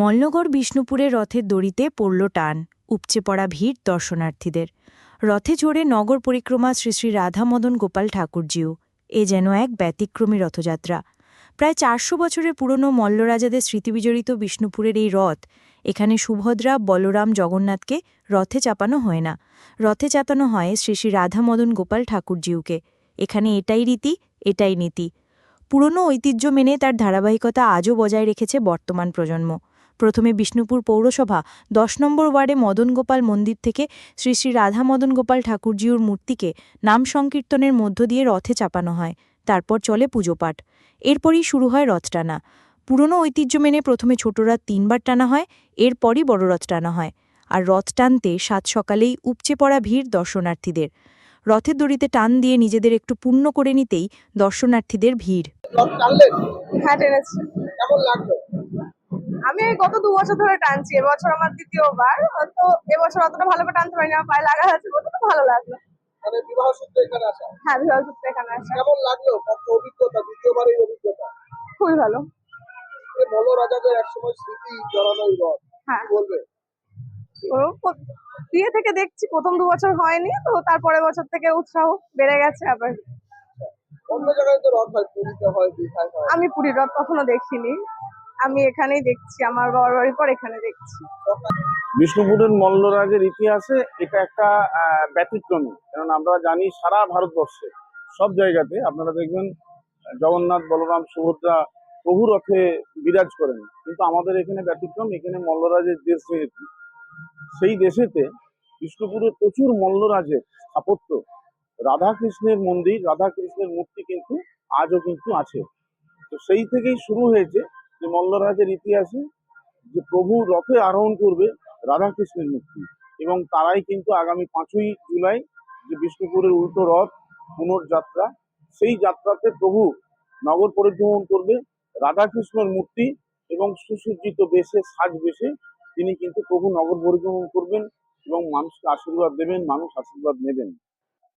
মল্লগড় বিষ্ণুপুরের রথের দড়িতে পড়ল টান, উপচে পড়া ভিড় দর্শনার্থীদের। রথে চড়ে নগর পরিক্রমা শ্রী শ্রী রাধামদন গোপাল ঠাকুরজিও, এ যেন এক ব্যতিক্রমী রথযাত্রা। প্রায় চারশো বছরের পুরনো মল্লরাজাদের স্মৃতিবিজড়িত বিষ্ণুপুরের এই রথ, এখানে সুভদ্রা, বলরাম, জগন্নাথকে রথে চাপানো হয় না। রথে চাপানো হয় শ্রী শ্রী রাধামদন গোপাল ঠাকুরজিউকে। এখানে এটাই রীতি, এটাই নীতি। পুরনো ঐতিহ্য মেনে তার ধারাবাহিকতা আজও বজায় রেখেছে বর্তমান প্রজন্ম। প্রথমে বিষ্ণুপুর পৌরসভা দশ নম্বর ওয়ার্ডে মদন গোপাল মন্দির থেকে শ্রী শ্রী রাধা মদন গোপাল ঠাকুরজিউর মূর্তিকে নাম সংকীর্তনের মধ্য দিয়ে রথে চাপানো হয়। তারপর চলে পুজোপাঠ। এরপরই শুরু হয় রথ টানা। পুরনো ঐতিহ্য মেনে প্রথমে ছোট রথ তিনবার টানা হয় এরপরই বড় রথ টানা হয়। আর রথ টানতে সাত সকালেই উপচে পড়া ভিড় দর্শনার্থীদের। রথের দড়িতে টান দিয়ে নিজেদের একটু পূর্ণ করে নিতেই দর্শনার্থীদের ভিড়। হ্যাঁ কেমন লাগল? আমি গত দু বছর ধরে টানছি এবছর আমার দ্বিতীয়বার তো এবছর অতটা ভালো করে টানতে পারিনি আমার পায়ে লাগা আছে বলে তো ভালো লাগল। মানে বিবাহ সূত্রে এখানে আসা? হ্যাঁ বিবাহ সূত্রে এখানে আসা। কেমন লাগল? অভিজ্ঞতা দ্বিতীয়বার এই অভিজ্ঞতা। খুবই ভালো। এই মল্ল রাজাদের একসময় স্মৃতি রথ হ্যাঁ। বলবে? বিয়ে থেকে দেখছি প্রথম দু বছর হয়নি তো তারপরে বছর থেকে উৎসাহ বেড়ে গেছে আবার। অন্য জায়গায় তো রথ হয় পুরীতে হয়। আমি পুরীর রথ কখনো দেখিনি। আমি এখানেই দেখছি, আমার বাবার বাড়ির পর এখানে দেখছি। বিষ্ণুপুরের মল্লরাজের ইতিহাসে এটা একটা ব্যতিক্রমী কারণ আমরা জানি সারা ভারতবর্ষে, সব জায়গাতে আপনারা দেখবেন, জগন্নাথ, বলরাম, সুভদ্রা প্রভু রথে বিরাজ করেন। কিন্তু আমাদের এখানে ব্যতিক্রম, এখানে মল্লরাজের দেশ যেহেতু, সেই দেশেতে বিষ্ণুপুরে প্রচুর মল্লরাজের স্থাপত্য। রাধাকৃষ্ণের মন্দির, রাধাকৃষ্ণের মূর্তি কিন্তু আজও কিন্তু আছে। তো সেই থেকেই শুরু হয়েছে যে মল্লরাজের ইতিহাসে যে প্রভু রথে আরোহণ করবে রাধাকৃষ্ণের মূর্তি এবং তারাই কিন্তু আগামী পাঁচই জুলাই যে বিষ্ণুপুরের উল্টো রথ পুনর্যাত্রা, সেই যাত্রাতে প্রভু নগর পরিভ্রমণ করবে, রাধাকৃষ্ণের মূর্তি এবং সুসজ্জিত বেশে, সাজ বেশে তিনি কিন্তু প্রভু নগর পরিভ্রমণ করবেন এবং মানুষকে আশীর্বাদ দেবেন, মানুষ আশীর্বাদ নেবেন।